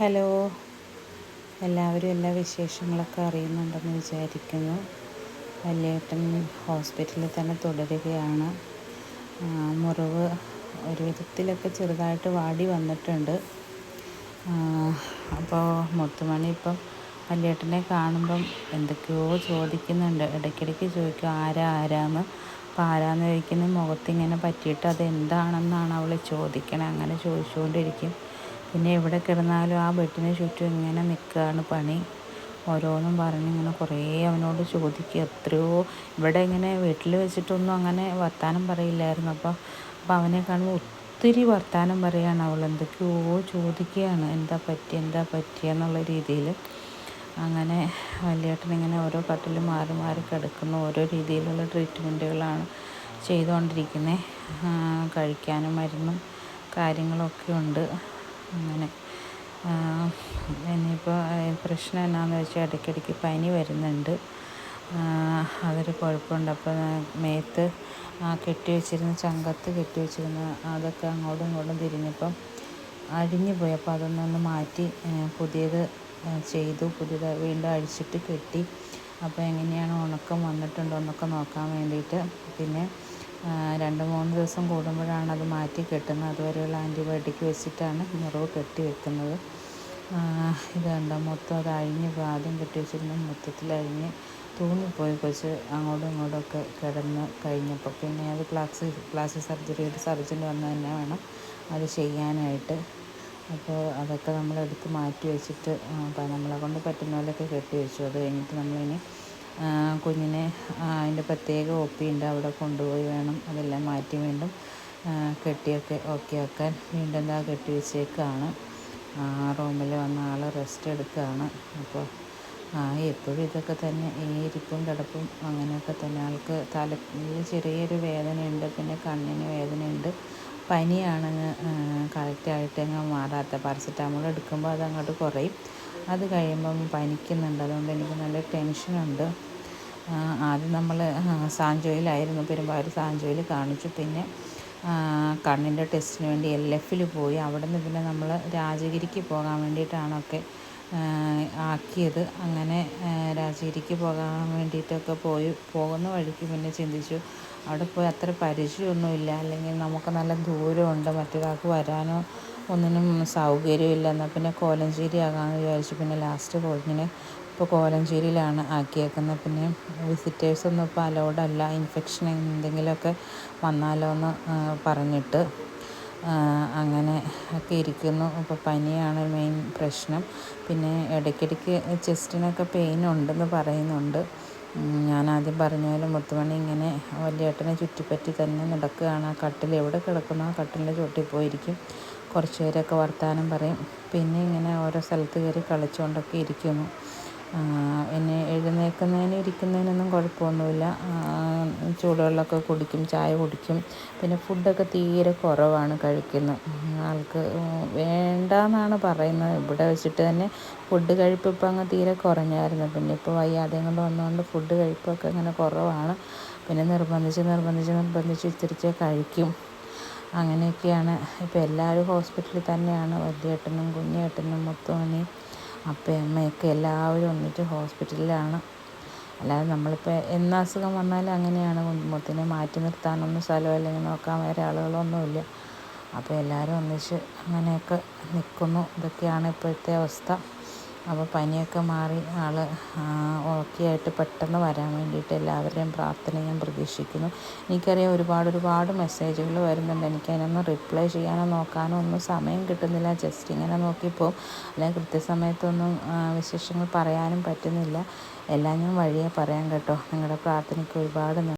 Hello. എല്ലാവരും എല്ലാ വിശേഷങ്ങളൊക്കെ അറിയുന്നുണ്ടെന്ന് വിചാരിക്കുന്നു. വല്യേട്ടൻ ഹോസ്പിറ്റലിൽ തന്നെ തുടരുകയാണ്. മുറിവ് ഒരു വിധത്തിലൊക്കെ ചെറുതായിട്ട് വാടി വന്നിട്ടുണ്ട്. അപ്പോൾ മുത്തുമണി ഇപ്പം വല്യേട്ടനെ കാണുമ്പം എന്തൊക്കെയോ ചോദിക്കുന്നുണ്ട്. ഇടയ്ക്കിടയ്ക്ക് ചോദിക്കും ആരാ ആരാന്ന്? അപ്പോൾ ആരാന്ന് ചോദിക്കുന്ന മുഖത്തിങ്ങനെ പറ്റിയിട്ട് അത് എന്താണെന്നാണ് അവൾ ചോദിക്കണേ. അങ്ങനെ ചോദിച്ചുകൊണ്ടിരിക്കും. പിന്നെ എവിടെ കിടന്നാലും ആ ബെഡിന് ചുറ്റും ഇങ്ങനെ നിൽക്കുകയാണ് പണി. ഓരോന്നും പറഞ്ഞ് ഇങ്ങനെ കുറേ അവനോട് ചോദിക്കുക എത്രയോ ഇവിടെ ഇങ്ങനെ വീട്ടിൽ വെച്ചിട്ടൊന്നും അങ്ങനെ വർത്താനം പറയില്ലായിരുന്നു. അപ്പോൾ അപ്പോൾ അവനെ കാണുമ്പോൾ ഒത്തിരി വർത്താനം പറയുകയാണ് അവൾ. എന്തൊക്കെയോ ചോദിക്കുകയാണ്. എന്താ പറ്റി? എന്താ പറ്റിയെന്നുള്ള രീതിയിൽ അങ്ങനെ വലിയേട്ടൻ ഇങ്ങനെ ഓരോ കട്ടിൽ മാറി മാറി കിടക്കുന്ന. ഓരോ രീതിയിലുള്ള ട്രീറ്റ്മെന്റുകളാണ് ചെയ്തുകൊണ്ടിരിക്കുന്നത് കഴിക്കാനും മരുന്നും കാര്യങ്ങളൊക്കെ ഉണ്ട്. അങ്ങനെ. ഇനിയിപ്പോൾ പ്രശ്നം എന്നാന്ന് വെച്ചാൽ ഇടയ്ക്കിടയ്ക്ക് പനി വരുന്നുണ്ട്. അതൊരു കുഴപ്പമുണ്ട്. അപ്പോൾ മേത്ത് കെട്ടി വെച്ചിരുന്ന ചങ്കത്ത് കെട്ടി വെച്ചിരുന്ന അതൊക്കെ അങ്ങോട്ടും ഇങ്ങോട്ടും തിരിഞ്ഞപ്പം അഴിഞ്ഞു പോയി. അപ്പോൾ അതൊന്നൊന്ന് മാറ്റി പുതിയത് ചെയ്തു. പുതിയത് വീണ്ടും അഴിച്ചിട്ട് കെട്ടി. അപ്പോൾ എങ്ങനെയാണ് ഉണക്കം വന്നിട്ടുണ്ടോ എന്നൊക്കെ നോക്കാൻ വേണ്ടിയിട്ട്. പിന്നെ രണ്ട് മൂന്ന് ദിവസം കൂടുമ്പോഴാണ് അത് മാറ്റി കെട്ടുന്നത്. അതുവരെയുള്ള ആന്റിബയോട്ടിക് വെച്ചിട്ടാണ് മുറിവ് കെട്ടി വെക്കുന്നത്. ഇത് കണ്ടോ? മൊത്തം അത് അഴിഞ്ഞ് ആദ്യം കെട്ടി വെച്ചിരുന്ന മൊത്തത്തിൽ അഴിഞ്ഞ് തൂങ്ങിപ്പോയി. കൊച്ച് അങ്ങോട്ടും ഇങ്ങോട്ടൊക്കെ കിടന്ന് കഴിഞ്ഞപ്പോൾ പിന്നെ അത് പ്ലാസ്റ്റിക് പ്ലാസ്റ്റിക് ഒരു സർജൻ വന്ന് തന്നെ വേണം അത് ചെയ്യാനായിട്ട്. അപ്പോൾ അതൊക്കെ നമ്മളെടുത്ത് മാറ്റി വെച്ചിട്ട് നമ്മളെ കൊണ്ട് പറ്റുന്ന പോലെയൊക്കെ കെട്ടി വെച്ചു. അത് കഴിഞ്ഞിട്ട് നമ്മളിനി കുഞ്ഞിനെ അതിന്റെ പ്രത്യേക ഒ പി ഉണ്ട് അവിടെ കൊണ്ടുപോയി വേണം അതെല്ലാം മാറ്റി വീണ്ടും കെട്ടിയൊക്കെ ഓക്കെ ആക്കാൻ. വീണ്ടും എന്താ കെട്ടി വെച്ചേക്കാണ്. ആ റൂമിൽ വന്ന ആൾ റെസ്റ്റ് എടുക്കുകയാണ് അപ്പോൾ ആ എപ്പോഴും ഇതൊക്കെ തന്നെ ഈ ഇരിപ്പും കിടപ്പും അങ്ങനെയൊക്കെ തന്നെ. ആൾക്ക് തല ചെറിയൊരു വേദനയുണ്ട് പിന്നെ കണ്ണിന് വേദനയുണ്ട്. പനിയാണെങ്കിൽ കറക്റ്റായിട്ട് അങ്ങ് മാറാത്ത പാരസെറ്റാമോൾ എടുക്കുമ്പോൾ അത് അങ്ങോട്ട് കുറയും. അത് കഴിയുമ്പം പനിക്കുന്നുണ്ട്. അതുകൊണ്ട് എനിക്ക് നല്ല ടെൻഷനുണ്ട്. ആദ്യം നമ്മൾ സാഞ്ചോയിലായിരുന്നു. പെരുമ്പാവൂർ സാഞ്ചോയിൽ കാണിച്ചു. പിന്നെ കണ്ണിന്റെ ടെസ്റ്റിന് വേണ്ടി എൽ എഫിൽ പോയി. അവിടെ നിന്ന് പിന്നെ നമ്മൾ രാജഗിരിക്ക് പോകാൻ വേണ്ടിയിട്ടാണൊക്കെ ആക്കിയത്. അങ്ങനെ രാജഗിരിക്ക് പോകാൻ വേണ്ടിയിട്ടൊക്കെ പോയി. പോകുന്ന വഴിക്ക് പിന്നെ ചിന്തിച്ചു അവിടെ പോയി അത്ര പരിചയമൊന്നുമില്ല. അല്ലെങ്കിൽ നമുക്ക് നല്ല ദൂരമുണ്ട്. മറ്റൊരാൾക്ക് വരാനോ ഒന്നിനും സൗകര്യമില്ല. എന്നാൽ പിന്നെ കോലഞ്ചേരി ആകാമെന്ന് വിചാരിച്ചു. പിന്നെ ലാസ്റ്റ് കുഞ്ഞിനെ ഇപ്പോൾ കോലഞ്ചേരിയിലാണ് ആക്കിയേക്കുന്നത്. പിന്നെ വിസിറ്റേഴ്സൊന്നും ഇപ്പോൾ അലൗഡ് അല്ല. ഇൻഫെക്ഷൻ എന്തെങ്കിലുമൊക്കെ വന്നാലോ എന്ന് പറഞ്ഞിട്ട് അങ്ങനെ ഒക്കെ ഇരിക്കുന്നു. ഇപ്പോൾ പനിയാണ് മെയിൻ പ്രശ്നം. പിന്നെ ഇടയ്ക്കിടയ്ക്ക് ചെസ്റ്റിനൊക്കെ പെയിൻ ഉണ്ടെന്ന് പറയുന്നുണ്ട്. ഞാൻ ആദ്യം പറഞ്ഞ പോലെ മുത്തുമണി ഇങ്ങനെ വലിയേട്ടനെ ചുറ്റിപ്പറ്റി തന്നെ നടക്കുകയാണ്. ആ കട്ടിൽ എവിടെ കിടക്കുന്നോ? ആ കട്ടിലിന്റെ ചോട്ടിൽ പോയിരിക്കും. കുറച്ച് നേരമൊക്കെ വർത്തമാനം പറയും. പിന്നെ ഇങ്ങനെ ഓരോ സ്ഥലത്ത് കയറി കളിച്ചുകൊണ്ടൊക്കെ ഇരിക്കുന്നു. പിന്നെ എഴുന്നേൽക്കുന്നതിനും ഇരിക്കുന്നതിനൊന്നും കുഴപ്പമൊന്നുമില്ല. ചൂടുവെള്ളമൊക്കെ കുടിക്കും ചായ കുടിക്കും. പിന്നെ ഫുഡൊക്കെ തീരെ കുറവാണ് കഴിക്കുന്നത്. ആൾക്ക് വേണ്ടാന്നാണ് പറയുന്നത്. ഇവിടെ വെച്ചിട്ട് തന്നെ ഫുഡ് കഴിപ്പ് ഇപ്പം അങ്ങ് തീരെ കുറഞ്ഞായിരുന്നു. പിന്നെ ഇപ്പോൾ വയ്യാതെയും കൊണ്ട് വന്നുകൊണ്ട് ഫുഡ് കഴിപ്പൊക്കെ ഇങ്ങനെ കുറവാണ്. പിന്നെ നിർബന്ധിച്ച് നിർബന്ധിച്ച് നിർബന്ധിച്ച് ഇത്തിരിച്ചേ കഴിക്കും. അങ്ങനെയൊക്കെയാണ്. ഇപ്പോൾ എല്ലാവരും ഹോസ്പിറ്റലിൽ തന്നെയാണ്. വലിയേട്ടനും കുഞ്ഞേട്ടനും മുത്തുമണി അപ്പയും അമ്മയൊക്കെ എല്ലാവരും ഒന്നിച്ച് ഹോസ്പിറ്റലിലാണ്. അല്ലാതെ നമ്മളിപ്പോൾ എന്ന അസുഖം വന്നാലും അങ്ങനെയാണ്. മുത്തിനെ മാറ്റി നിർത്താനൊന്നും സ്ഥലം അല്ലെങ്കിൽ നോക്കാൻ വേറെ ആളുകളൊന്നുമില്ല. അപ്പോൾ എല്ലാവരും ഒന്നിച്ച് അങ്ങനെയൊക്കെ നിൽക്കുന്നു ഇതൊക്കെയാണ് ഇപ്പോഴത്തെ അവസ്ഥ. അപ്പോൾ പനിയൊക്കെ മാറി ആൾ ഓക്കെ ആയിട്ട് പെട്ടെന്ന് വരാൻ വേണ്ടിയിട്ട് എല്ലാവരുടെയും പ്രാർത്ഥന ഞാൻ പ്രതീക്ഷിക്കുന്നു. എനിക്കറിയാം ഒരുപാട് ഒരുപാട് മെസ്സേജുകൾ വരുന്നുണ്ട്. എനിക്ക് അതിനൊന്നും റിപ്ലൈ ചെയ്യാനോ നോക്കാനോ ഒന്നും സമയം കിട്ടുന്നില്ല. ജസ്റ്റ് ഇങ്ങനെ നോക്കിപ്പോൾ അല്ലെങ്കിൽ കൃത്യസമയത്തൊന്നും വിശേഷങ്ങൾ പറയാനും പറ്റുന്നില്ല. എല്ലാം ഞാൻ വഴിയേ പറയാൻ കേട്ടോ. നിങ്ങളുടെ പ്രാർത്ഥനയ്ക്ക് ഒരുപാട്